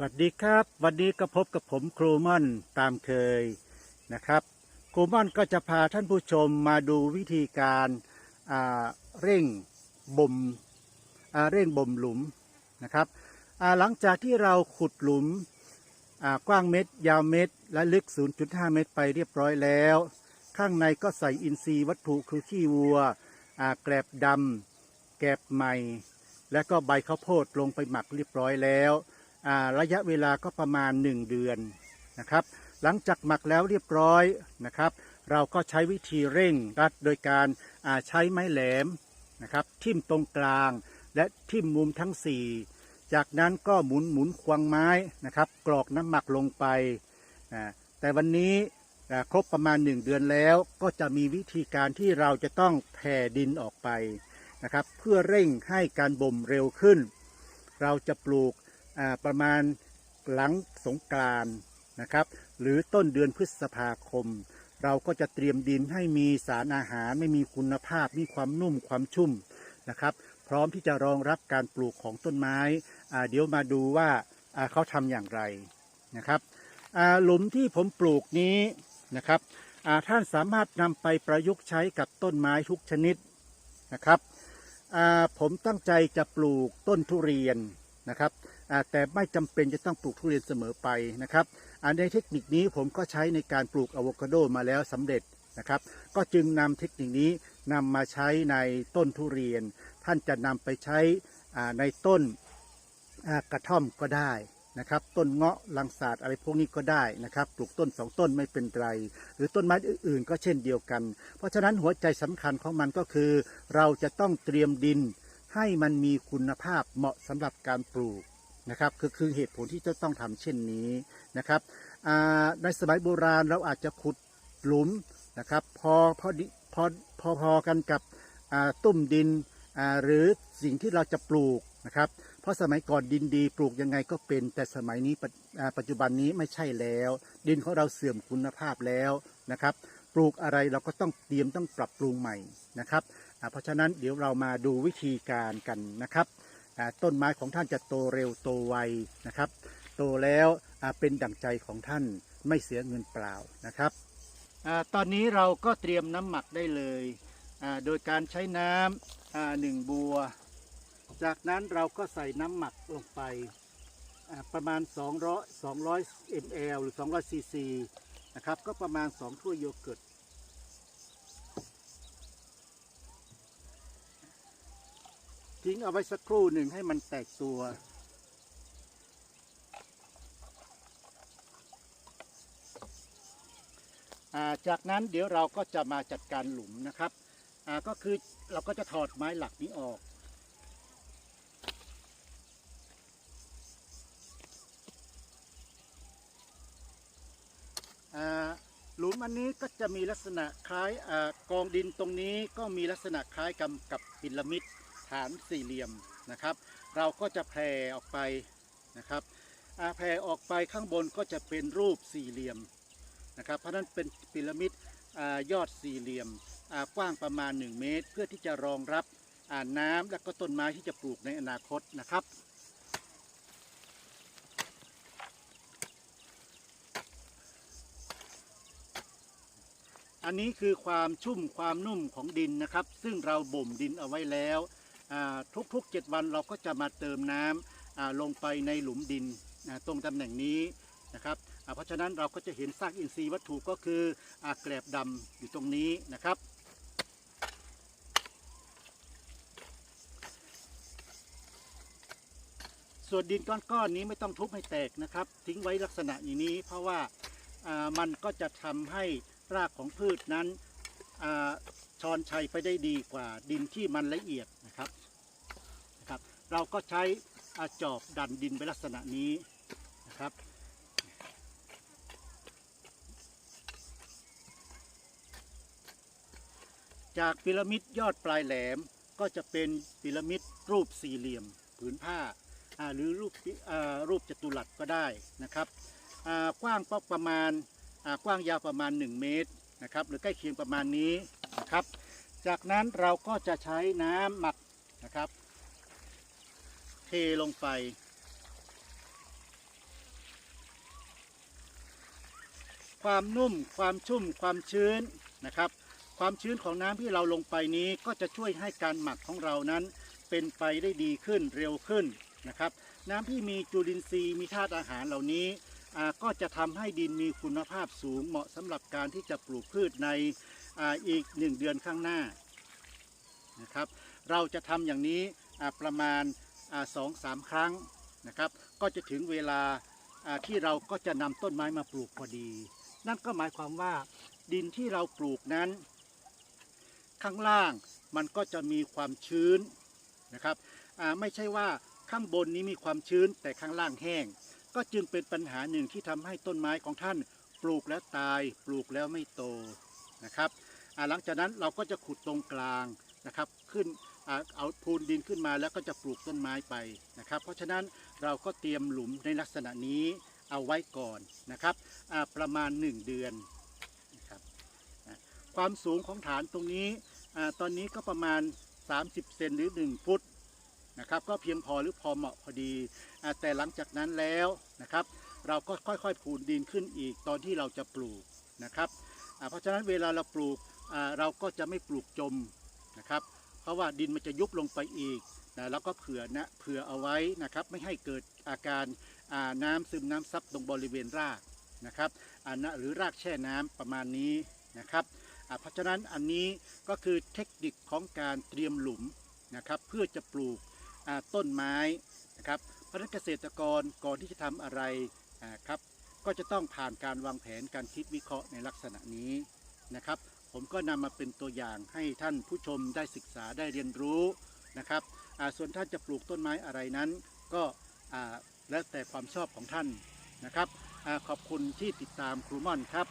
สวัสดีครับ วันนี้ก็พบกับผมครูม่อนตามเคยนะครับ ครูม่อนก็จะพาท่านผู้ชมมาดูวิธีการาเร่งบ่มเร่งบ่มหลุมนะครับหลังจากที่เราขุดหลุมกว้างเม็ด ยาวเม็ด และลึก 0.5 เมตรไปเรียบร้อยแล้ว ข้างในก็ใส่อินทรีย์วัตถุคือขี้วัวแกลบดำแกลบใหม่ และก็ใบข้าวโพดลงไปหมักเรียบร้อยแล้ว ระยะเวลาก็ประมาณ 1 เดือนนะครับ หลังจากหมักแล้วเรียบร้อยนะครับ เราก็ใช้วิธีเร่งรัดโดยการใช้ไม้แหลมนะครับ ทิ่มตรงกลาง และทิ่มมุมทั้ง 4 จากนั้นก็หมุนหมุนควงไม้นะครับ กรอกน้ำหมักลงไปอ่าแต่วันนี้ครบประมาณ 1 เดือนแล้วก็จะมีวิธีการที่เราจะต้องแผ่ดินออกไปนะครับ เพื่อเร่งให้การบ่มเร็วขึ้น เราจะปลูก ประมาณหลังสงกรานนะครับ หรือต้นเดือนพฤษภาคม เราก็จะเตรียมดินให้มีสารอาหารไม่มีคุณภาพ มีความนุ่มความชุ่มนะครับ พร้อมที่จะรองรับการปลูกของต้นไม้อ่าเดี๋ยวมาดูว่าเขาทำอย่างไรนะครับหลุมที่ผมปลูกนี้นะครับท่านสามารถนำไปประยุกต์ใช้กับต้นไม้ทุกชนิดนะครับผมตั้งใจจะปลูกต้นทุเรียนนะครับ แต่ไม่จำเป็นจะต้องปลูกทุเรียนเสมอไปนะครับอ่าในเทคนิคนี้ผมก็ใช้ในการปลูกอะโวคาโดมาแล้วสำเร็จนะครับ ก็จึงนำเทคนิคนี้นำมาใช้ในต้นทุเรียน ท่านจะนำไปใช้ในต้นกระท่อมก็ได้นะครับ ต้นเงาะลังสาดอะไรพวกนี้ก็ได้นะครับ ปลูกต้นสองต้นไม่เป็นไร หรือต้นไม้อื่นๆ ก็เช่นเดียวกัน เพราะฉะนั้นหัวใจสำคัญของมันก็คือ เราจะต้องเตรียมดินให้มันมีคุณภาพเหมาะสำหรับการปลูก นะครับคือคือเหตุผลที่จะต้องทำเช่นนี้นะครับในสมัยโบราณเราอาจจะขุดหลุมนะครับพอพอดิพอพอพอกันกับตุ้มดินหรือสิ่งที่เราจะปลูกนะครับเพราะสมัยก่อนดินดีปลูกยังไงก็เป็น แต่สมัยนี้ปัจจุบันนี้ไม่ใช่แล้ว ดินของเราเสื่อมคุณภาพแล้วนะครับ ปลูกอะไรเราก็ต้องเตรียมต้องปรับปรุงใหม่นะครับเพราะฉะนั้นเดี๋ยวเรามาดูวิธีการกันนะครับ ต้นไม้ของท่านจะโตเร็วโตไวนะครับ โตแล้วเป็นดั่งใจของท่านไม่เสียเงินเปล่านะครับอตอนนี้เราก็เตรียมน้ำหมักได้เลยโดยการใช้น้ำหนึ่งบัว จากนั้นเราก็ใส่น้ำหมักลงไปประมาณ 200 200 ml หรือ 200 cc นะครับ ก็ประมาณ 2 ถ้วยโยเกิร์ต ทิ้งเอาไว้สักครู่หนึ่งให้มันแตกตัวาจากนั้นเดี๋ยวเราก็จะมาจัดการหลุมนะครับ ก็คือเราก็จะถอดไม้หลักนี้ออกหลุมอันนี้ก็จะมีลักษณะคล้ายอกองดินตรงนี้ก็มีลักษณะคล้ายกับกับพีระมิด ฐานสี่เหลี่ยมนะครับ เราก็จะแผ่ออกไปนะครับอ่าแผ่ออกไปข้างบนก็จะเป็นรูปสี่เหลี่ยมนะครับเพราะนั้นเป็นพีระมิดอยอดสี่เหลี่ยมอ่ากว้างประมาณ 1 เมตร เพื่อที่จะรองรับอ่าน้ำและก็ต้นไม้ที่จะปลูกในอนาคตนะครับอันนี้คือความชุ่มความนุ่มของดินนะครับ ซึ่งเราบ่มดินเอาไว้แล้ว ทุกๆ 7 วันเราก็จะมาเติมน้ำอ่าลงไปในหลุมดินตรงตำแหน่งนี้นะครับเพราะฉะนั้นเราก็จะเห็นซากอินทรีย์วัตถุก็คืออแกลบดำอยู่ตรงนี้นะครับส่วนดินก้อนๆนี้ไม่ต้องทุบให้แตกนะครับ ทิ้งไว้ลักษณะอย่างนี้ เพราะว่ามันก็จะทำให้รากของพืชนั้นอชอนชัยไปได้ดีกว่าดินที่มันละเอียด ครับนะครับ เราก็ใช้อาจอบดันดินไปลักษณะนี้นะครับ จากพีระมิดยอดปลายแหลมก็จะเป็นพีระมิดรูปสี่เหลี่ยมผืนผ้าอ่าหรือรูปอ่ารูปจัตุรัสก็ได้นะครับอ่ากว้างก็ประมาณอ่ากว้างยาวประมาณ 1 เมตรนะครับหรือใกล้เคียงประมาณนี้นะครับ จากนั้นเราก็จะใช้น้ำหมัก นะครับ เทลงไป ความนุ่มความชุ่มความชื้นนะครับ ความชื้นของน้ำที่เราลงไปนี้ก็จะช่วยให้การหมักของเรานั้น เป็นไปได้ดีขึ้นเร็วขึ้นนะครับ น้ำที่มีจุลินทรีย์มีธาตุอาหารเหล่านี้ก็จะทำให้ดินมีคุณภาพสูงเหมาะสำหรับการที่จะปลูกพืชในออีกหนึ่งเดือนข้างหน้านะครับ เราจะทำอย่างนี้ประมาณสองสามครั้งนะครับ ก็จะถึงเวลาที่เราก็จะนำต้นไม้มาปลูกพอดี นั่นก็หมายความว่าดินที่เราปลูกนั้น ข้างล่างมันก็จะมีความชื้นนะครับไม่ใช่ว่าข้างบนนี้มีความชื้นแต่ข้างล่างแห้ง ก็จึงเป็นปัญหาหนึ่งที่ทำให้ต้นไม้ของท่านปลูกแล้วตาย ปลูกแล้วไม่โตนะครับหลังจากนั้นเราก็จะขุดตรงกลางนะครับ ขึ้น เอาพูนดินขึ้นมาแล้วก็จะปลูกต้นไม้ไปนะครับ เพราะฉะนั้นเราก็เตรียมหลุมในลักษณะนี้เอาไว้ก่อนนะครับประมาณ 1 เดือนนะครับความสูงของฐานตรงนี้ตอนนี้ก็ประมาณ 30 เซนหรือ 1 ฟุตนะครับก็เพียงพอหรือพอเหมาะพอดีแต่หลังจากนั้นแล้วนะครับ เราก็ค่อยๆพูนดินขึ้นอีกตอนที่เราจะปลูกนะครับเพราะฉะนั้นเวลาเราปลูกเราก็จะไม่ปลูกจมนะครับ ราะว่าดินมันจะยุบลงไปอีกนะแล้วก็เผื่อนะเผื่อเอาไว้นะครับ ไม่ให้เกิดอาการาน้ำซึมน้ำซับตรงบริเวณรากนะครับอ่านะหรือรากแช่น้ำประมาณนี้นะครับเพราะฉะนั้นอันนี้ก็คือเทคนิคของการเตรียมหลุมนะครับเพื่อจะปลูกต้นไม้นะครับเพราะนั้นเกษตรกรก่อนที่จะทำอะไรครับก็จะต้องผ่านการวางแผนการคิดวิเคราะห์ในลักษณะนี้นะครับ ผมก็นำมาเป็นตัวอย่างให้ท่านผู้ชมได้ศึกษาได้เรียนรู้นะครับส่วนท่านจะปลูกต้นไม้อะไรนั้น ก็แล้วแต่ความชอบของท่านนะครับอขอบคุณที่ติดตามครูม่อนครับ